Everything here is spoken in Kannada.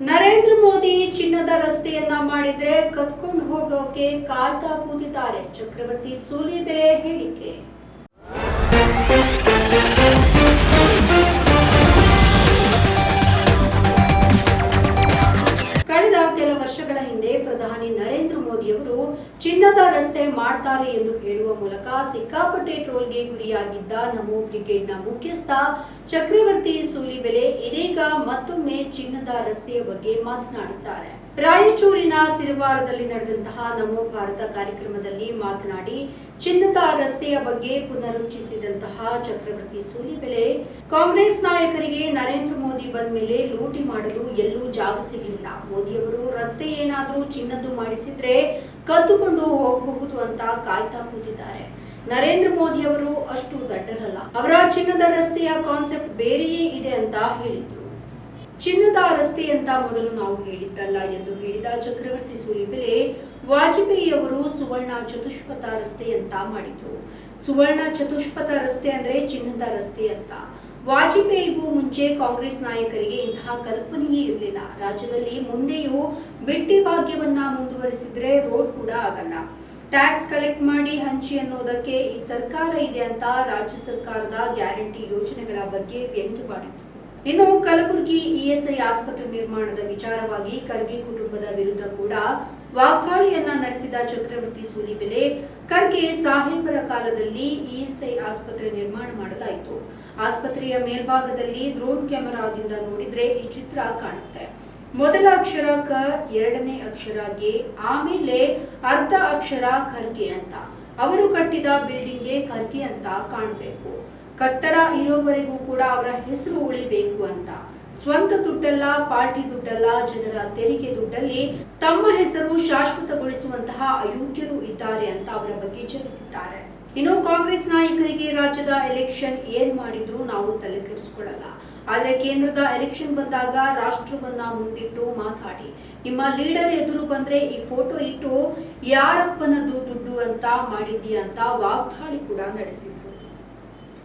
ನರೇಂದ್ರ ಮೋದಿ ಚಿನ್ನದ ರಸ್ತೆಯನ್ನ ಮಾಡಿದ್ರೆ ಕತ್ಕೊಂಡು ಹೋಗೋಕೆ ಕಾಯ್ತಾ ಕೂತಿದ್ದಾರೆ. ಚಕ್ರವರ್ತಿ ಸೂಲಿಬೆಲೆ ಹೇಳಿಕೆ. ಮೋದಿಯವರು ಚಿನ್ನದ ರಸ್ತೆ ಮಾಡ್ತಾರೆ ಎಂದು ಹೇಳುವ ಮೂಲಕ ಸಿಕ್ಕಾಪಟ್ಟೆ ಟ್ರೋಲ್ಗೆ ಗುರಿಯಾಗಿದ್ದ ನಮೋ ಬ್ರಿಗೇಡ್ನ ಮುಖ್ಯಸ್ಥ ಚಕ್ರವರ್ತಿ ಸೂಲಿಬೆಲೆ ಇದೀಗ ಮತ್ತೊಮ್ಮೆ ಚಿನ್ನದ ರಸ್ತೆಯ ಬಗ್ಗೆ ಮಾತನಾಡಿದ್ದಾರೆ ರಾಯಚೂರಿನ ಸಿರಿವಾರದಲ್ಲಿ ನಡೆದಂತಹ ನಮೋ ಭಾರತ ಕಾರ್ಯಕ್ರಮದಲ್ಲಿ ಮಾತನಾಡಿ, ಚಿನ್ನದ ರಸ್ತೆಯ ಬಗ್ಗೆ ಪುನರುಚ್ಚಿಸಿದಂತಹ ಚಕ್ರವರ್ತಿ ಸೂಲಿಬೆಲೆ ಕಾಂಗ್ರೆಸ್ ನಾಯಕರಿಗೆ ಲೂಟಿ ಮಾಡಲು ಎಲ್ಲೂ ಜಾಗ ಸಿಗಲಿಲ್ಲ. ಮೋದಿಯವರು ರಸ್ತೆ ಏನಾದರೂ ಚಿನ್ನದ್ದು ಮಾಡಿಸಿದ್ರೆ ಕದ್ದುಕೊಂಡು ಹೋಗಬಹುದು ಅಂತ ಕಾಯ್ತಾ ಕೂತಿದ್ದಾರೆ. ನರೇಂದ್ರ ಮೋದಿ ಅವರು ಅಷ್ಟು ದಡ್ಡರಲ್ಲ. ಅವರ ಚಿನ್ನದ ರಸ್ತೆಯ ಕಾನ್ಸೆಪ್ಟ್ ಬೇರೆಯೇ ಇದೆ ಅಂತ ಹೇಳಿದ್ರು. ಚಿನ್ನದ ರಸ್ತೆ ಅಂತ ಮೊದಲು ನಾವು ಹೇಳಿದ್ದಲ್ಲ ಎಂದು ಹೇಳಿದ ಚಕ್ರವರ್ತಿ ಸೂಲಿಬೆಲೆ ವಾಜಪೇಯಿ ಅವರು ಸುವರ್ಣ ಚತುಷ್ಪಥ ರಸ್ತೆ ಅಂತ ಮಾಡಿದ್ರು. ಸುವರ್ಣ ಚತುಷ್ಪಥ ರಸ್ತೆ ಅಂದ್ರೆ ಚಿನ್ನದ ರಸ್ತೆ ಅಂತ. ವಾಜಪೇಯಿಗೂ ಮುಂಚೆ ಕಾಂಗ್ರೆಸ್ ನಾಯಕರಿಗೆ ಇಂತಹ ಕಲ್ಪನೆಯೇ ಇರಲಿಲ್ಲ. ರಾಜ್ಯದಲ್ಲಿ ಮುಂದೆಯೂ ಬಿಟ್ಟಿ ಭಾಗ್ಯವನ್ನ ಮುಂದುವರಿಸಿದ್ರೆ ರೋಡ್ ಕೂಡ ಆಗಲ್ಲ. ಟ್ಯಾಕ್ಸ್ ಕಲೆಕ್ಟ್ ಮಾಡಿ ಹಂಚಿ ಅನ್ನೋದಕ್ಕೆ ಈ ಸರ್ಕಾರ ಇದೆ ಅಂತ ರಾಜ್ಯ ಸರ್ಕಾರದ ಗ್ಯಾರಂಟಿ ಯೋಜನೆಗಳ ಬಗ್ಗೆ ವ್ಯಂಗ್ಯವಾಡಿದ್ರು. ಇನ್ನು ಕಲಬುರಗಿ ಇಎಸ್ಐ ಆಸ್ಪತ್ರೆ ನಿರ್ಮಾಣದ ವಿಚಾರವಾಗಿ ಖರ್ಗೆ ಕುಟುಂಬದ ವಿರುದ್ಧ ಕೂಡ ವಾಗ್ದಾಳಿಯನ್ನ ನಡೆಸಿದ ಚಕ್ರವರ್ತಿ ಸೂಲಿಬೆಲೆ ಖರ್ಗೆ ಸಾಹೇಬರ ಕಾಲದಲ್ಲಿ ಇಎಸ್ಐ ಆಸ್ಪತ್ರೆ ನಿರ್ಮಾಣ ಮಾಡಲಾಯಿತು. ಆಸ್ಪತ್ರೆಯ ಮೇಲ್ಭಾಗದಲ್ಲಿ ಡ್ರೋನ್ ಕ್ಯಾಮೆರಾದಿಂದ ನೋಡಿದ್ರೆ ಈ ಚಿತ್ರ ಕಾಣುತ್ತೆ. ಮೊದಲ ಅಕ್ಷರ ಕ, ಎರಡನೇ ಅಕ್ಷರ ಗೆ, ಆಮೇಲೆ ಅರ್ಧ ಅಕ್ಷರ ಖರ್ಗೆ ಅಂತ. ಅವರು ಕಟ್ಟಿದ ಬಿಲ್ಡಿಂಗ್ಗೆ ಖರ್ಗೆ ಅಂತ ಕಾಣಬೇಕು. ಕಟ್ಟಡ ಇರೋವರೆಗೂ ಕೂಡ ಅವರ ಹೆಸರು ಉಳಿಬೇಕು ಅಂತ. ಸ್ವಂತ ದುಡ್ಡಲ್ಲ, ಪಾರ್ಟಿ ದುಡ್ಡಲ್ಲ, ಜನರ ತೆರಿಗೆ ದುಡ್ಡಲ್ಲಿ ತಮ್ಮ ಹೆಸರು ಶಾಶ್ವತಗೊಳಿಸುವಂತಹ ಅಯೋಗ್ಯರು ಇದ್ದಾರೆ ಅಂತ ಅವರ ಬಗ್ಗೆ ಜರಿದಿದ್ದಾರೆ ಇನ್ನು ಕಾಂಗ್ರೆಸ್ ನಾಯಕರಿಗೆ ರಾಜ್ಯದ ಎಲೆಕ್ಷನ್ ಏನ್ ಮಾಡಿದ್ರು ನಾವು ತಲೆ ಕೆಡಿಸ್ಕೊಳ್ಳಲ್ಲ. ಆದ್ರೆ ಕೇಂದ್ರದ ಎಲೆಕ್ಷನ್ ಬಂದಾಗ ರಾಷ್ಟ್ರವನ್ನ ಮುಂದಿಟ್ಟು ಮಾತಾಡಿ. ನಿಮ್ಮ ಲೀಡರ್ ಎದುರು ಬಂದ್ರೆ ಈ ಫೋಟೋ ಇಟ್ಟು, ಯಾರಪ್ಪನದು ದುಡ್ಡು ಅಂತ ಮಾಡಿದ್ದೀಯ ಅಂತ ವಾಗ್ದಾಳಿ ಕೂಡ ನಡೆಸಿದ್ರು.